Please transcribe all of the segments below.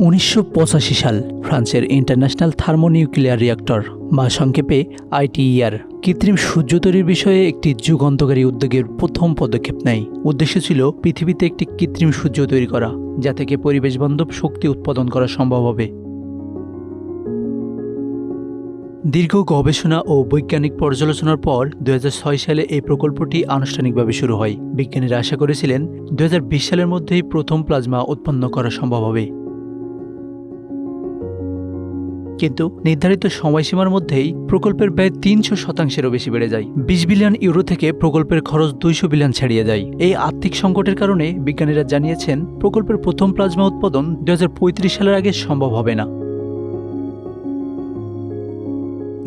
উনিশশো পঁচাশি সাল ফ্রান্সের ইন্টারন্যাশনাল থার্মোনিউক্লিয়ার রিয়াক্টর বা সংক্ষেপে আইটিইআর কৃত্রিম সূর্য তৈরির বিষয়ে একটি যুগান্তকারী উদ্যোগের প্রথম পদক্ষেপ নেয়। উদ্দেশ্য ছিল পৃথিবীতে একটি কৃত্রিম সূর্য তৈরি করা, যা থেকে পরিবেশবান্ধব শক্তি উৎপাদন করা সম্ভব হবে। দীর্ঘ গবেষণা ও বৈজ্ঞানিক পর্যালোচনার পর দু হাজার ছয় সালে এই প্রকল্পটি আনুষ্ঠানিকভাবে শুরু হয়। বিজ্ঞানীরা আশা করেছিলেন দু হাজার বিশ সালের মধ্যেই প্রথম প্লাজমা উৎপন্ন করা সম্ভব হবে। কিন্তু নির্ধারিত সময়সীমার মধ্যেই প্রকল্পের ব্যয় তিনশো শতাংশেরও বেশি বেড়ে যায়। বিশ বিলিয়ন ইউরো থেকে প্রকল্পের খরচ দুইশো বিলিয়ন ছাড়িয়ে যায়। এই আর্থিক সংকটের কারণে বিজ্ঞানীরা জানিয়েছেন, প্রকল্পের প্রথম প্লাজমা উৎপাদন দু হাজার পঁয়ত্রিশ সালের আগে সম্ভব হবে না।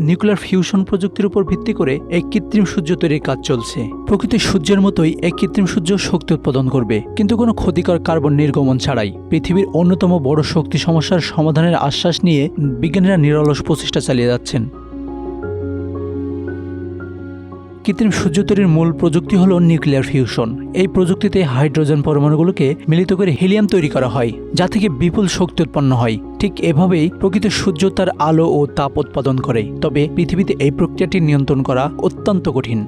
নিউক্লিয়ার ফিউশন প্রযুক্তির উপর ভিত্তি করে এক কৃত্রিম সূর্য তৈরির কাজ চলছে। প্রকৃতির সূর্যের মতোই এক কৃত্রিম সূর্য শক্তি উৎপাদন করবে, কিন্তু কোনো ক্ষতিকর কার্বন নির্গমন ছাড়াই। পৃথিবীর অন্যতম বড় শক্তি সমস্যার সমাধানের আশ্বাস নিয়ে বিজ্ঞানীরা নিরলস প্রচেষ্টা চালিয়ে যাচ্ছেন। কৃত্রিম সূর্য তৈরির মূল প্রযুক্তি হল নিউক্লিয়ার ফিউশন। এই প্রযুক্তিতে হাইড্রোজেন পরমাণুগুলোকে মিলিত করে হিলিয়াম তৈরি করা হয়, যা থেকে বিপুল শক্তি উৎপন্ন হয়। ঠিক এভাবেই প্রকৃত সূর্য তার আলো ও তাপ উৎপাদন করে, তবে পৃথিবীতে এই প্রক্রিয়াটি নিয়ন্ত্রণ করা অত্যন্ত কঠিন।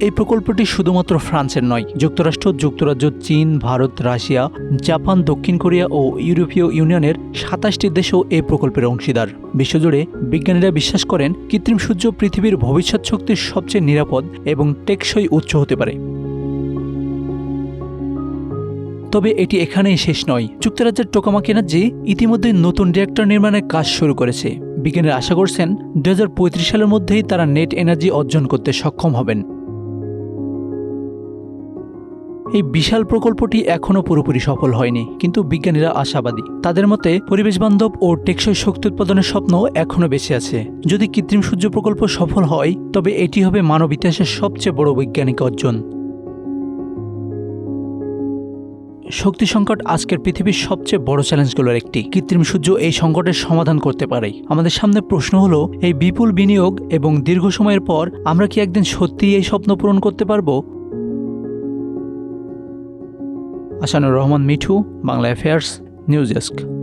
এই প্রকল্পটি শুধুমাত্র ফ্রান্সের নয়, যুক্তরাষ্ট্র, যুক্তরাজ্য, চীন, ভারত, রাশিয়া, জাপান, দক্ষিণ কোরিয়া ও ইউরোপীয় ইউনিয়নের সাতাশটি দেশও এই প্রকল্পের অংশীদার। বিশ্বজুড়ে বিজ্ঞানীরা বিশ্বাস করেন, কৃত্রিম সূর্য পৃথিবীর ভবিষ্যৎ শক্তির সবচেয়ে নিরাপদ এবং টেকসই উৎস হতে পারে। তবে এটি এখানেই শেষ নয়। যুক্তরাজ্যের টোকামা এনার্জি ইতিমধ্যেই নতুন রিয়েক্টর নির্মাণের কাজ শুরু করেছে। বিজ্ঞানীরা আশা করছেন দু হাজার পঁয়ত্রিশ সালের মধ্যেই তারা নেট এনার্জি অর্জন করতে সক্ষম হবেন। এই বিশাল প্রকল্পটি এখনও পুরোপুরি সফল হয়নি, কিন্তু বিজ্ঞানীরা আশাবাদী। তাদের মতে, পরিবেশ বান্ধব ও টেকসই শক্তি উৎপাদনের স্বপ্ন এখনও বেঁচে আছে। যদি কৃত্রিম সূর্য প্রকল্প সফল হয়, তবে এটি হবে মানব ইতিহাসের সবচেয়ে বড় বৈজ্ঞানিক অর্জন। শক্তি সংকট আজকের পৃথিবীর সবচেয়ে বড় চ্যালেঞ্জগুলোর একটি। কৃত্রিম সূর্য এই সংকটের সমাধান করতে পারে। আমাদের সামনে প্রশ্ন হলো, এই বিপুল বিনিয়োগ এবং দীর্ঘ সময়ের পর আমরা কি একদিন সত্যিই এই স্বপ্ন পূরণ করতে পারব? Ahsanur Rahman Mithu Bangla affairs news desk.